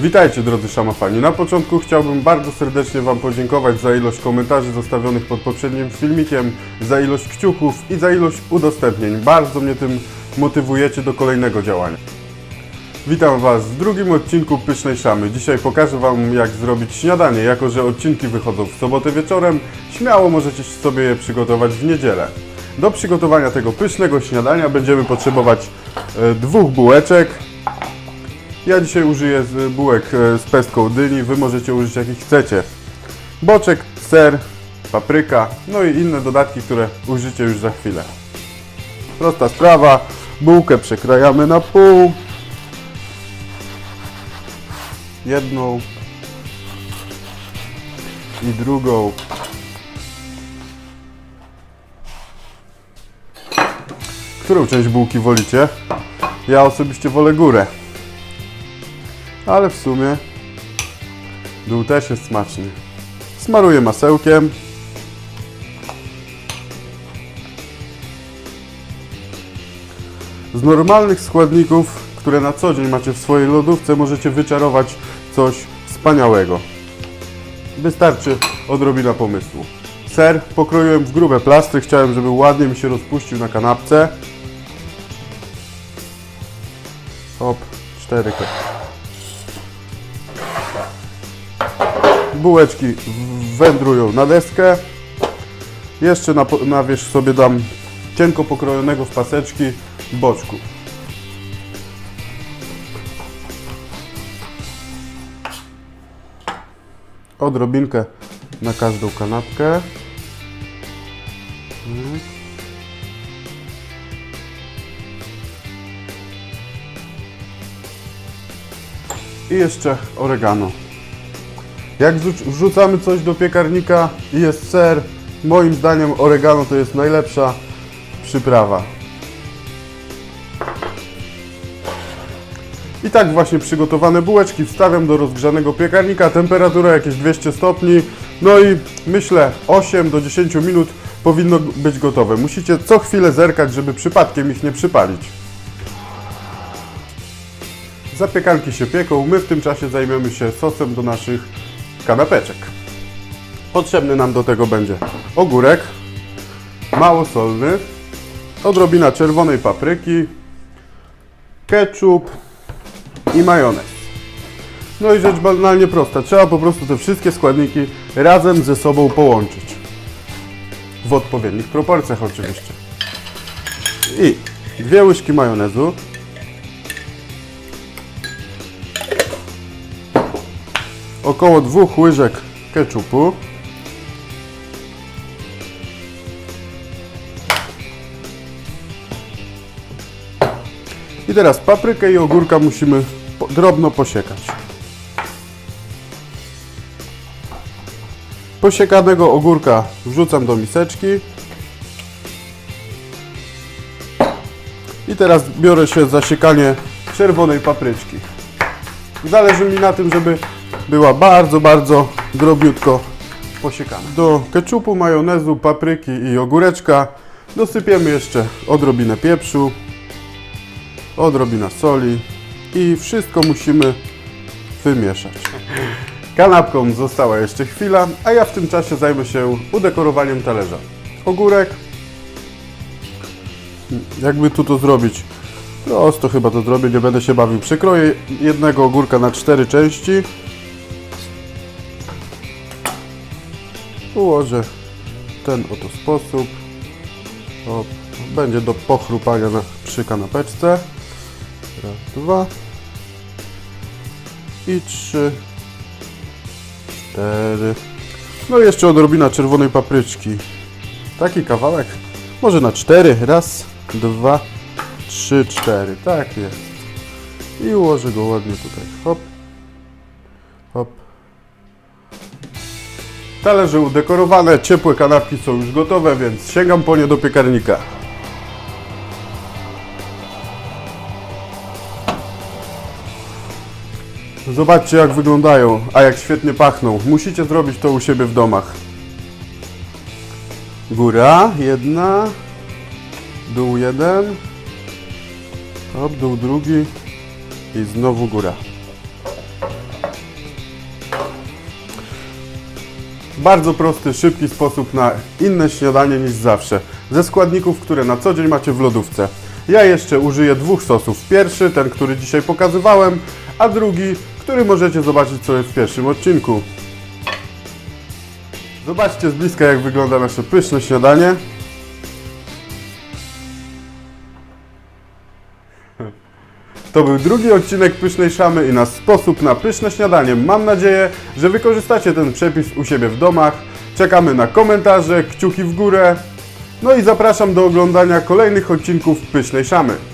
Witajcie drodzy szamafani. Na początku chciałbym bardzo serdecznie Wam podziękować za ilość komentarzy zostawionych pod poprzednim filmikiem, za ilość kciuków i za ilość udostępnień. Bardzo mnie tym motywujecie do kolejnego działania. Witam Was w drugim odcinku Pysznej Szamy. Dzisiaj pokażę Wam jak zrobić śniadanie. Jako, że odcinki wychodzą w sobotę wieczorem, śmiało możecie sobie je przygotować w niedzielę. Do przygotowania tego pysznego śniadania będziemy potrzebować e, dwóch bułeczek, ja dzisiaj użyję bułek e, z pestką dyni, Wy możecie użyć jakich chcecie. Boczek, ser, papryka, no i inne dodatki, które użycie już za chwilę. Prosta sprawa, bułkę przekrajamy na pół. Jedną i drugą. Którą część bułki wolicie? Ja osobiście wolę górę. Ale w sumie dół też jest smaczny. Smaruję masełkiem. Z normalnych składników, które na co dzień macie w swojej lodówce, możecie wyczarować coś wspaniałego. Wystarczy odrobina pomysłu. Ser pokroiłem w grube plastry, chciałem, żeby ładnie mi się rozpuścił na kanapce. Hop, cztery kropki. Bułeczki wędrują na deskę. Jeszcze na, na wierzch sobie dam cienko pokrojonego w paseczki boczku. Odrobinkę na każdą kanapkę. I jeszcze oregano. Jak wrzuc- wrzucamy coś do piekarnika i jest ser, moim zdaniem oregano to jest najlepsza przyprawa. I tak właśnie przygotowane bułeczki wstawiam do rozgrzanego piekarnika, temperatura jakieś 200 stopni, no i myślę 8 do 10 minut powinno być gotowe. Musicie co chwilę zerkać, żeby przypadkiem ich nie przypalić. Zapiekanki się pieką, my w tym czasie zajmiemy się sosem do naszych kanapeczek. Potrzebny nam do tego będzie ogórek, mało solny, odrobina czerwonej papryki, ketchup i majonez. No i rzecz banalnie prosta, trzeba po prostu te wszystkie składniki razem ze sobą połączyć. W odpowiednich proporcjach oczywiście. I dwie łyżki majonezu, około dwóch łyżek ketchupu. I teraz paprykę i ogórka musimy drobno posiekać. Posiekanego ogórka wrzucam do miseczki. I teraz biorę się za siekanie czerwonej papryczki. Zależy mi na tym, żeby była bardzo, bardzo drobiutko posiekana. Do keczupu, majonezu, papryki i ogóreczka dosypiemy jeszcze odrobinę pieprzu, odrobina soli i wszystko musimy wymieszać. Kanapką została jeszcze chwila, a ja w tym czasie zajmę się udekorowaniem talerza. Ogórek. Jakby tu to zrobić? Prosto chyba to zrobię, nie będę się bawił. Przekroję jednego ogórka na cztery części. Ułożę ten oto sposób. O, będzie do pochrupania na, przy kanapeczce. Raz, dwa. I trzy. Cztery. No i jeszcze odrobina czerwonej papryczki. Taki kawałek. Może na cztery. Raz, dwa, trzy, cztery. Tak jest. I ułożę go ładnie tutaj. Hop. Talerze udekorowane, ciepłe kanapki są już gotowe, więc sięgam po nie do piekarnika. Zobaczcie jak wyglądają, a jak świetnie pachną. Musicie zrobić to u siebie w domach. Góra, jedna. Dół jeden. Hop, dół drugi. I znowu góra. Bardzo prosty, szybki sposób na inne śniadanie niż zawsze. Ze składników, które na co dzień macie w lodówce. Ja jeszcze użyję dwóch sosów. Pierwszy, ten, który dzisiaj pokazywałem, a drugi, który możecie zobaczyć sobie w pierwszym odcinku. Zobaczcie z bliska, jak wygląda nasze pyszne śniadanie. To był drugi odcinek Pysznej Szamy i nasz sposób na pyszne śniadanie. Mam nadzieję, że wykorzystacie ten przepis u siebie w domach. Czekamy na komentarze, kciuki w górę. No i zapraszam do oglądania kolejnych odcinków Pysznej Szamy.